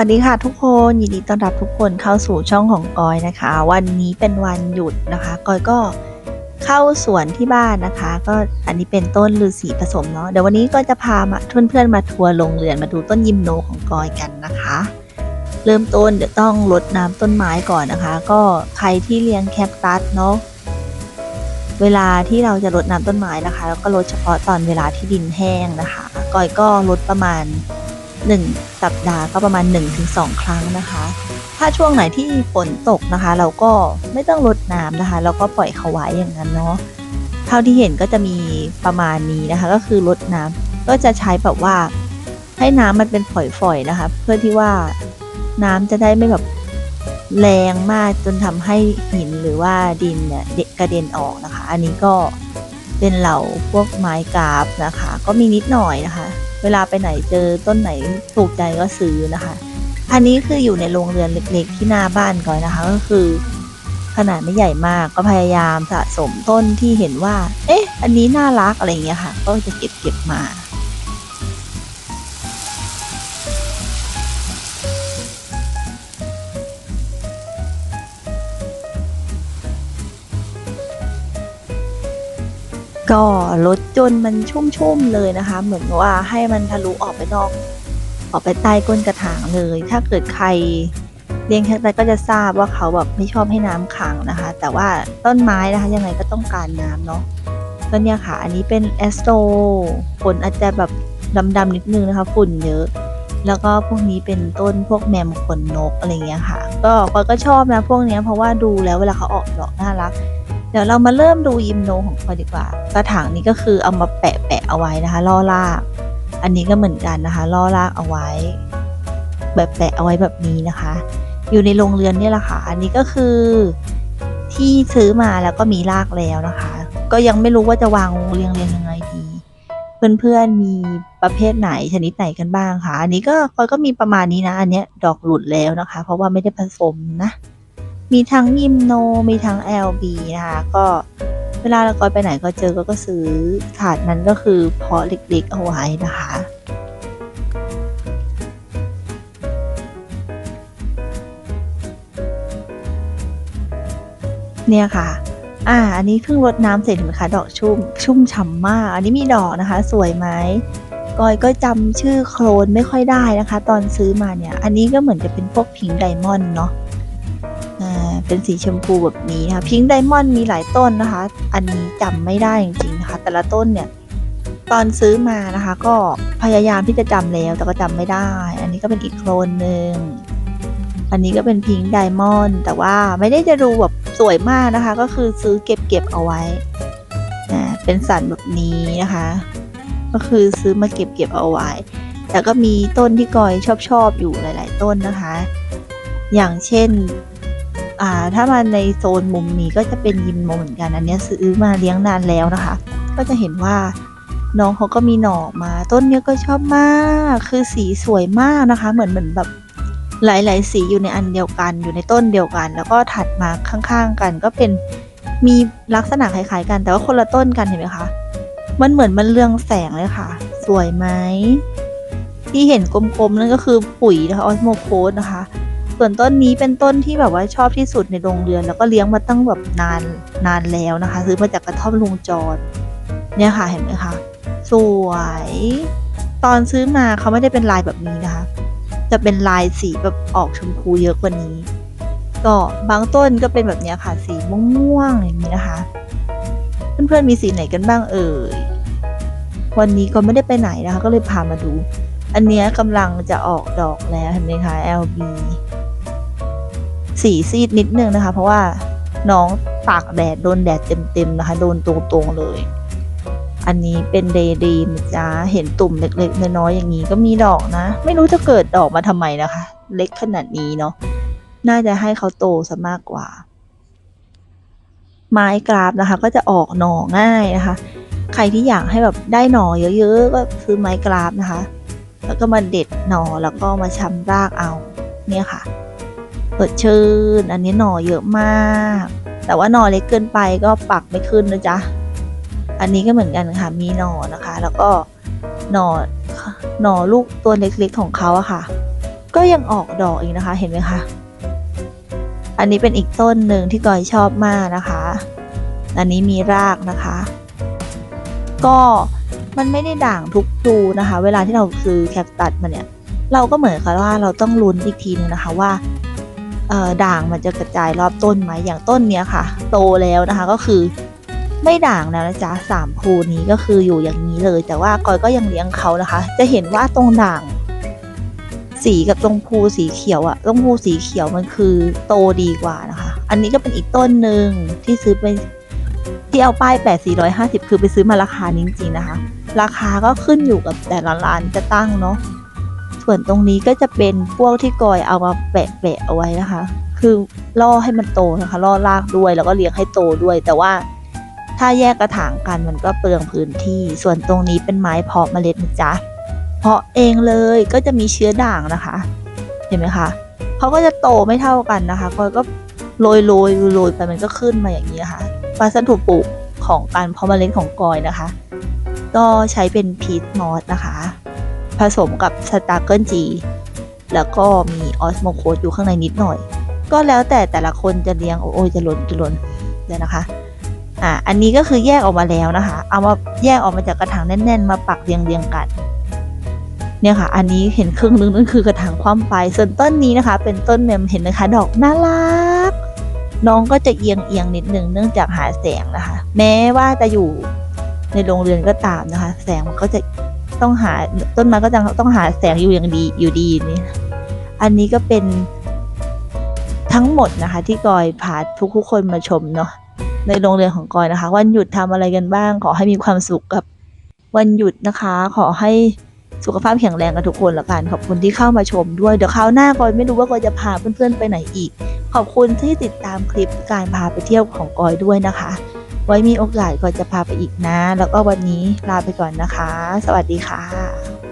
วัสดีค่ะทุกคนยินดีต้อนรับทุกคนเข้าสู่ช่องของกอยนะคะ วันนี้เป็นวันหยุดนะคะกอยก็เข้าสวนที่บ้านนะคะ ก็อันนี้เป็นต้นฤาษีผสมเนาะเดี๋ยววันนี้ก็จะพามาเพื่อนๆมาทัวร์ลงเรือนมาดูต้นยิมโนของกอยกันนะคะ เริ่มต้นเดี๋ยวต้องรดน้ำต้นไม้ก่อนนะคะ ก็ใครที่เลี้ยงแคคตัสเนาะเวลาที่เราจะรดน้ำต้นไม้นะคะ แล้วก็รดเฉพาะตอนเวลาที่ดินแห้งนะคะกอยก็รดประมาณ 1 สัปดาห์ก็ประมาณ 1-2 ครั้งนะคะ ถ้าช่วงไหนที่ฝนตกนะคะ เราก็ไม่ต้องรดน้ำนะคะ เราก็ปล่อยเขาไว้อย่างนั้นเนาะเท่าที่เห็นก็จะมีประมาณนี้นะคะ ก็คือรดน้ำก็จะใช้แบบว่าให้น้ำมันเป็นฝอยๆนะคะ เพื่อที่ว่าน้ำจะได้ไม่แบบแรงมากจนทำให้หินหรือว่าดินเนี่ยกระเด็นออกนะคะ อันนี้ก็เป็นเหล่าพวกไม้กราฟนะคะ ก็มีนิดหน่อยนะคะ เวลาไปไหนเจอต้นไหนถูกใจก็ซื้อนะคะ อันนี้คืออยู่ในโรงเรือนเล็กๆ ที่หน้าบ้านก่อนนะคะ ก็คือ ขนาดไม่ใหญ่มากก็พยายามสะสมต้นที่เห็นว่า เอ๊ะ อันนี้น่ารักอะไรเงี้ยค่ะ ก็จะเก็บเก็บมา ก็ลดจนมันชุ่มๆเลยนะคะ เหมือนว่าให้มันทะลุออกไปนอกออกไปใต้ก้นกระถางเลย ถ้าเกิดใครเลี้ยงแคคตัสก็จะทราบว่าเขาแบบไม่ชอบให้น้ำขังนะคะ แต่ว่าต้นไม้นะคะยังไงก็ต้องการน้ำเนาะก็เนี่ยค่ะ อันนี้เป็นแอสโตผลอาจจะแบบดำๆนิดนึงนะคะ ฝุ่นเยอะ แล้วก็พวกนี้เป็นต้นพวกแมมขนนกอะไรเงี้ยค่ะ ก็ก็ชอบนะพวกเนี้ยเพราะว่าดูแล้วเวลาเขาออกดอกน่ารัก เดี๋ยวเรามาเริ่มดูยิมโนของพลอยดีกว่า กระถางนี้ก็คือเอามาแปะแปะเอาไว้นะคะล่อราก อันนี้ก็เหมือนกันนะคะล่อรากเอาไว้ แบบแปะเอาไว้แบบนี้นะคะ อยู่ในโรงเรือนนี่แหละค่ะ อันนี้ก็คือที่ซื้อมาแล้วก็มีรากแล้วนะคะ ก็ยังไม่รู้ว่าจะวางเรียงเรียงยังไงดี เพื่อนๆมีประเภทไหนชนิดไหนกันบ้างคะอันนี้ก็พลอยก็มีประมาณนี้นะ อันเนี้ยดอกหลุดแล้วนะคะ เพราะว่าไม่ได้ผสมนะ มีทั้งยิมโน มีทั้ง LB นะคะ ก็เวลาเรากอยไปไหนก็เจอก็ก็ซื้อถาดนั้นก็คือเพาะเล็กๆเอาไว้นะคะ เนี่ยค่ะ อ่า อันนี้เพิ่งรดน้ำเสร็จเห็นไหมคะ ดอกชุ่ม ชุ่มฉ่ำมาก อันนี้มีดอกนะคะ สวยไหมกอยก็จำชื่อโคลนไม่ค่อยได้นะคะ ตอนซื้อมาเนี่ย อันนี้ก็เหมือนจะเป็นพวกพิงไดมอนด์เนาะ เป็นสีชมพูแบบนี้นะคะพิงไดมอนด์มีหลายต้นนะคะ อันนี้จำไม่ได้จริงๆนะคะ แต่ละต้นเนี่ยตอนซื้อมานะคะ ก็พยายามที่จะจำแล้วแต่ก็จำไม่ได้ อันนี้ก็เป็นอีกโคลนหนึ่งอันนี้ก็เป็นพิงค์ไดมอนด์แต่ว่าไม่ได้จะดูแบบสวยมากนะคะ ก็คือซื้อเก็บเก็บเอาไว้อ่าเป็นสันแบบนี้นะคะ ก็คือซื้อมาเก็บเก็บเอาไว้ แต่ก็มีต้นที่กอยชอบชอบอยู่หลาย ๆ ต้นนะคะ อย่างเช่น อ่าถ้ามาในโซนมุมนี้ก็จะเป็นยิมโมเหมือนกันอันนี้ซื้อมาเลี้ยงนานแล้วนะคะ ก็จะเห็นว่าน้องเขาก็มีหน่อมา ต้นเนี้ยก็ชอบมาก คือสีสวยมากนะคะ เหมือนเหมือนแบบหลาย ๆ สีอยู่ในอันเดียวกันอยู่ในต้นเดียวกัน แล้วก็ถัดมาข้างๆ กันก็เป็นมีลักษณะคล้ายๆกัน แต่ว่าคนละต้นกันเห็นไหมคะมันเหมือนมันเรืองแสงเลยค่ะ สวยไหมที่เห็นกลมๆนั่นก็คือปุ๋ยนะคะออสโมโคสนะคะ ส่วนต้นนี้เป็นต้นที่แบบว่าชอบที่สุดในโรงเรือน แล้วก็เลี้ยงมาตั้งแบบนานนานแล้วนะคะ ซื้อมาจากกระท่อมลุงจรเนี่ยค่ะเห็นไหมคะสวย ตอนซื้อมาเขาไม่ได้เป็นลายแบบนี้นะคะ จะเป็นลายสีแบบออกชมพูเยอะกว่านี้ ก็บางต้นก็เป็นแบบนี้ค่ะ สีม่วงๆอย่างนี้นะคะ เพื่อนๆมีสีไหนกันบ้างเอ่ยวันนี้ก็ไม่ได้ไปไหนนะคะ ก็เลยพามาดู อันเนี้ยกำลังจะออกดอกแล้วเห็นไหมคะ LB สีซีดนิดนึงนะคะ เพราะว่าน้องตากแดดโดนแดดเต็มๆนะคะ โดนตรงๆเลย อันนี้เป็นเดย์ดีมจ้าเห็นตุ่มเล็กๆน้อยๆอย่างนี้ก็มีดอกนะ ไม่รู้จะเกิดดอกมาทำไมนะคะ เล็กขนาดนี้เนาะน่าจะให้เขาโตซะมากกว่า ไม้กราฟนะคะ ก็จะออกหน่อง่ายนะคะ ใครที่อยากให้แบบได้หน่อเยอะๆก็ซื้อไม้กราฟนะคะ แล้วก็มาเด็ดหน่อแล้วก็มาชำรากเอา เนี่ยค่ะ เปิดชื่น อันนี้หน่อเยอะมาก แต่ว่าหน่อเล็กเกินไปก็ปักไม่ขึ้นนะจ๊ะ อันนี้ก็เหมือนกันค่ะ มีหน่อนะคะ แล้วก็หน่อหน่อลูกตัวเล็กๆของเขาอะค่ะ ก็ยังออกดอกอีกนะคะ เห็นไหมคะ อันนี้เป็นอีกต้นหนึ่งที่กอยชอบมากนะคะ อันนี้มีรากนะคะ ก็มันไม่ได้ด่างทุกพลูนะคะ เวลาที่เราซื้อแคคตัสมาเนี่ย เราก็เหมือนกับว่าเราต้องลุ้นอีกทีนึงนะคะว่า ด่างมันจะกระจายรอบต้นไหมอย่างต้นเนี้ยค่ะ โตแล้วนะคะก็คือไม่ด่างแล้วนะจ๊ะสามภูนี้ก็คืออยู่อย่างนี้เลย แต่ว่ากอยก็ยังเลี้ยงเขานะคะ จะเห็นว่าตรงด่าง สีกับตรงภูสีเขียวอะตรงภูสีเขียวมันคือโตดีกว่านะคะ อันนี้ก็เป็นอีกต้นหนึ่งที่ซื้อไปที่เอาป้าย 8 450 คือไปซื้อมาราคานี้จริงๆนะคะ ราคาก็ขึ้นอยู่กับแต่ละร้านจะตั้งเนาะ ส่วนตรงนี้ก็จะเป็นพวกที่กอยเอามาแปะแปะๆเอาไว้นะคะ คือล่อให้มันโตนะคะล่อรากด้วยแล้วก็เลี้ยงให้โตด้วย แต่ว่าถ้าแยกกระถางกันมันก็เปลืองพื้นที่ ส่วนตรงนี้เป็นไม้เพาะเมล็ดนะจ๊ะเพาะเองเลยก็จะมีเชื้อด่างนะคะ เห็นไหมคะเขาก็จะโตไม่เท่ากันนะคะกอยก็โรยโรยโรยไปมันก็ขึ้นมาอย่างนี้ค่ะวัสดุปลูกของการเพาะเมล็ดของกอยนะคะ ก็ใช้เป็นพีทมอสนะคะ ผสมกับสตาร์เกิลจีแล้วก็มีออสโมโคสอยู่ข้างในนิดหน่อย ก็แล้วแต่แต่ละคนจะเลี้ยง โอ้ยจะหล่นจะหล่นเดี๋ยนะคะอ่าอันนี้ก็คือแยกออกมาแล้วนะคะ เอามาแยกออกมาจากกระถางแน่น ๆ มาปักเรียงเรียงๆกัน เนี่ยค่ะ อันนี้เห็นครึ่งนึงนั่นคือกระถางคว่ำไปส่วนต้นนี้นะคะ เป็นต้นเมมเห็นไหมคะ ดอกน่ารัก น้องก็จะเอียงเอียงนิดนึงเนื่องจากหาแสงนะคะ แม้ว่าจะอยู่ในโรงเรือนก็ตามนะคะ แสงมันก็จะ ต้องหาต้นไม้ก็จะต้องหาแสงอยู่อย่างดีอยู่ดีนี่อันนี้ก็เป็นทั้งหมดนะคะ ที่กอยพาทุกๆคนมาชมเนาะในโรงเรียนของกอยนะคะ วันหยุดทำอะไรกันบ้าง ขอให้มีความสุขกับวันหยุดนะคะ ขอให้สุขภาพแข็งแรงกันทุกคนละกันขอบคุณที่เข้ามาชมด้วยเดี๋ยวคราวหน้ากอยไม่รู้ว่ากอยจะพาเพื่อนๆไปไหนอีก ขอบคุณที่ติดตามคลิปการพาไปเที่ยวของกอยด้วยนะคะ ไว้มีโอกาสกอยจะพาไปอีกนะ แล้วก็วันนี้ลาไปก่อนนะคะ สวัสดีค่ะ